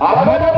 Alô,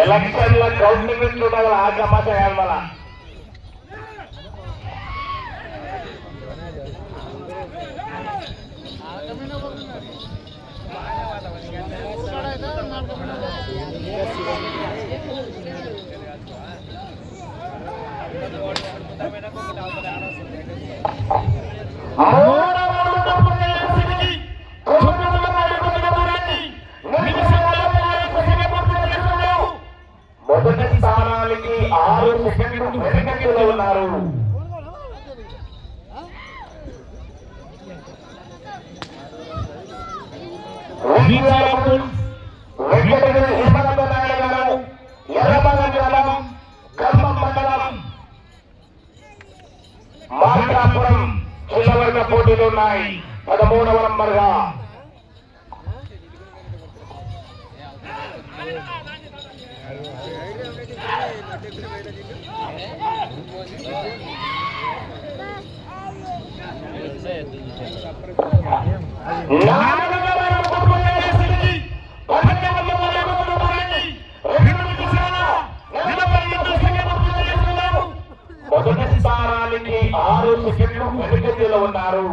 election counting ಇಟ್ಕೊಂಡಲ್ಲ ಆ ತಮಾಷೆ ಹೇಳ್ಬಲ್ಲ ಆ పదమూడవ నంబర్గా. స్థానానికి ఆరు సెకండ్లు ఉన్నారు.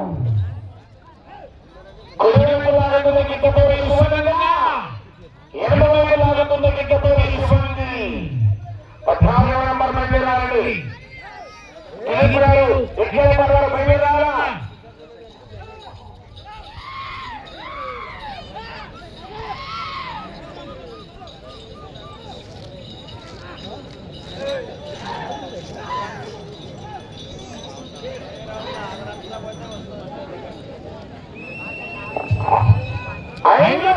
I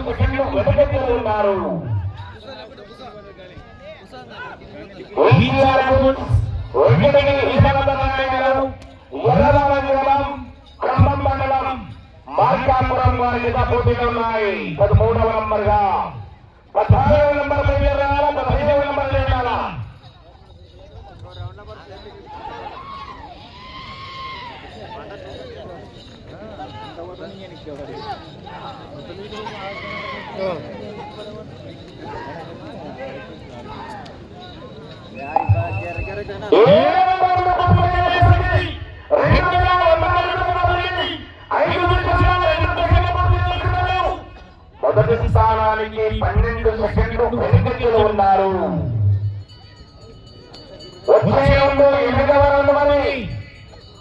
కుటుంబం వెతకెత్తలు ఉన్నారు ఖమ్మం మండలం మార్కాపురం వారి మీద పోటీగా ఉన్నాయి. పదమూడవ నంబర్గా పద్నాలుగవ నంబర్ పదిహేను నంబర్ లేడాలా మొదటి స్థానానికి పన్నెండు సెకండ్లు వెనుకలు ఉన్నారు వచ్చే ఎనగవరం మరి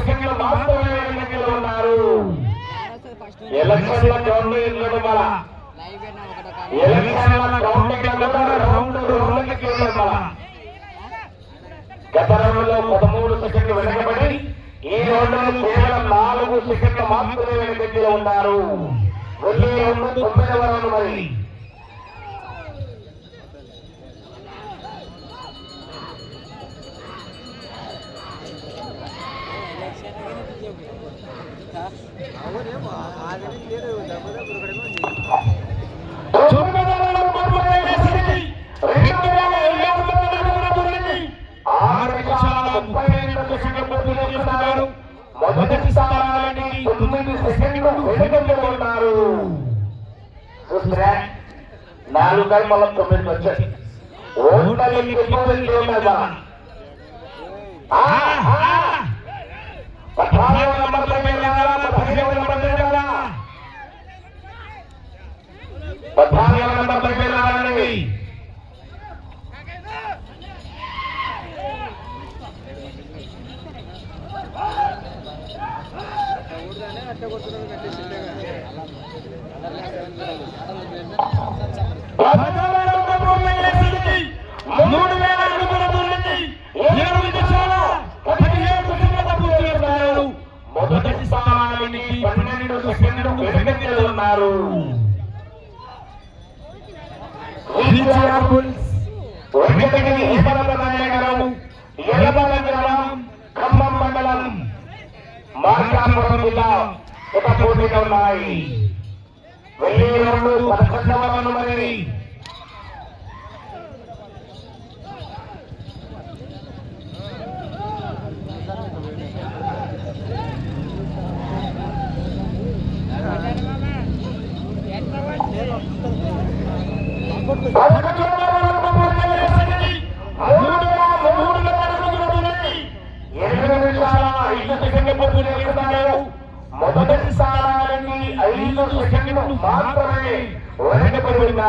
ముఖ్యంగా వాస్తవమైన ఎన్నికలు ఉన్నారు ఎలక్షన్ల గ్రౌండ్ ఇల్లు వల్ల ఎలక్షన్ల గ్రౌండ్ రౌండ్ రౌండ్కి మన గత రౌండ్లో పదమూడు సెకండ్లు వెనకబడి ఈ రౌండ్లో కేవలం నాలుగు సెకండ్లు మాత్రమే వెనకబడిలో ఉన్నారు. వెళ్ళే తొమ్మిదవ రౌండ్ మరి. మొదటి స్థానానికి ఓటమి ఎక్కువ Hawaii.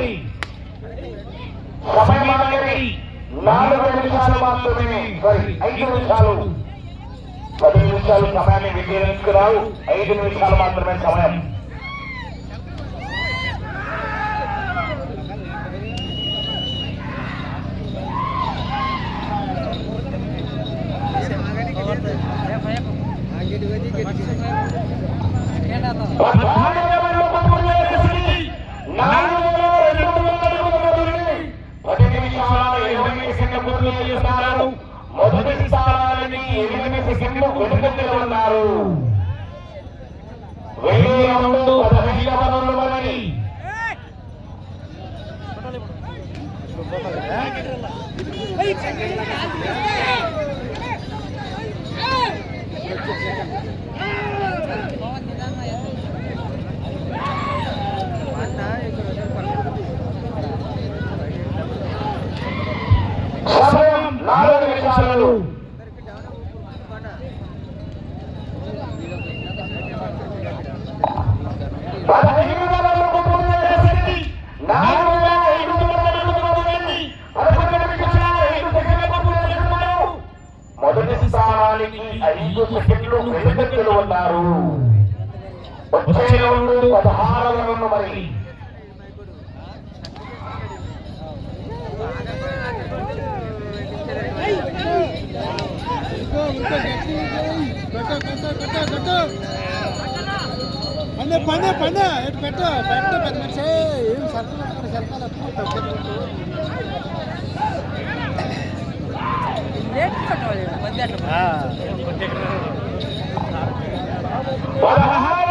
ఉన్నది సమయానికి నాలుగు నిమిషాలు మాత్రమే ఐదు నిమిషాలు పది నిమిషాలు సమయాన్ని వినియోగించుకురావు ఐదు నిమిషాలు మాత్రమే సమయం పద్నాలుగు సింధు వెనుకంజలు ఉన్నారు వెయ్యి పదహైదవ నుండి పండే పండే పండే ఇటు పెట్టు పెట్ట పెద్ద మనిషి ఏం సరదా సరదాలు పదహారు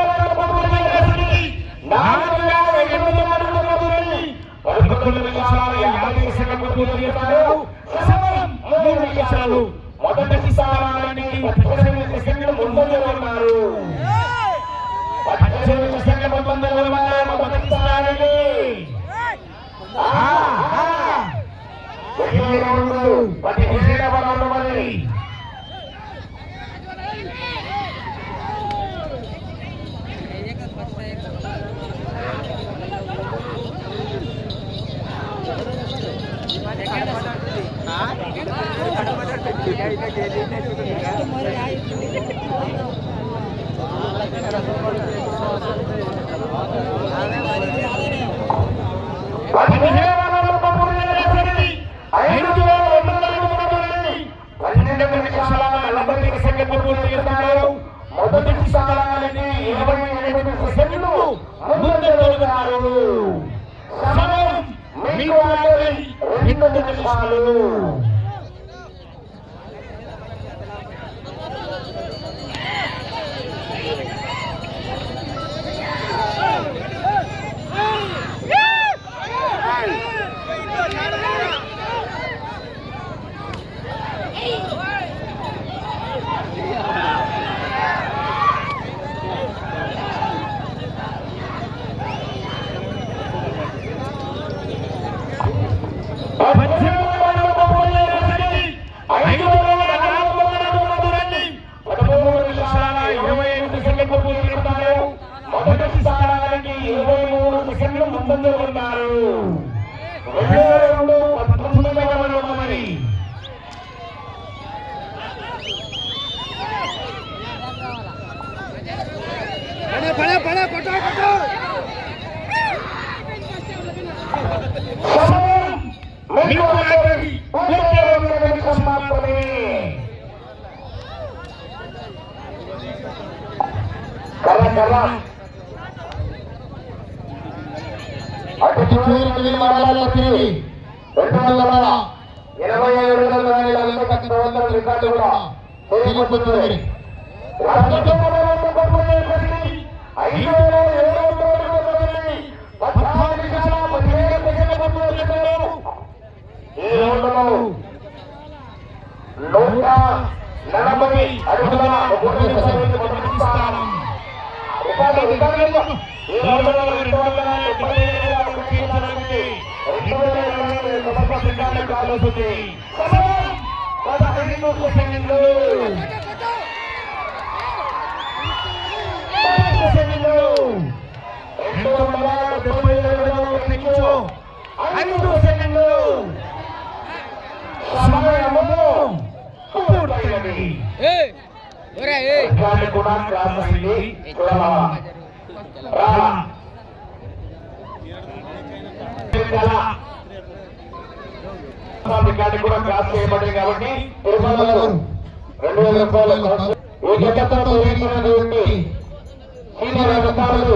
పాల్గొన్నారు సమయం మీకు రెండు నిమిషాలు. తొమ్మిది మండలాల్లో తిరిగి రెండు వందల ఇరవై ఏడు వందల రికార్డు కూడా ఐదు సెకండ్లు. సమయము పూర్తయింది. కూడా క్లాస్ అయింది రికార్డు రెండు వేల రూపాయలు ఈ గతంతో సీనియర్ అధికారులు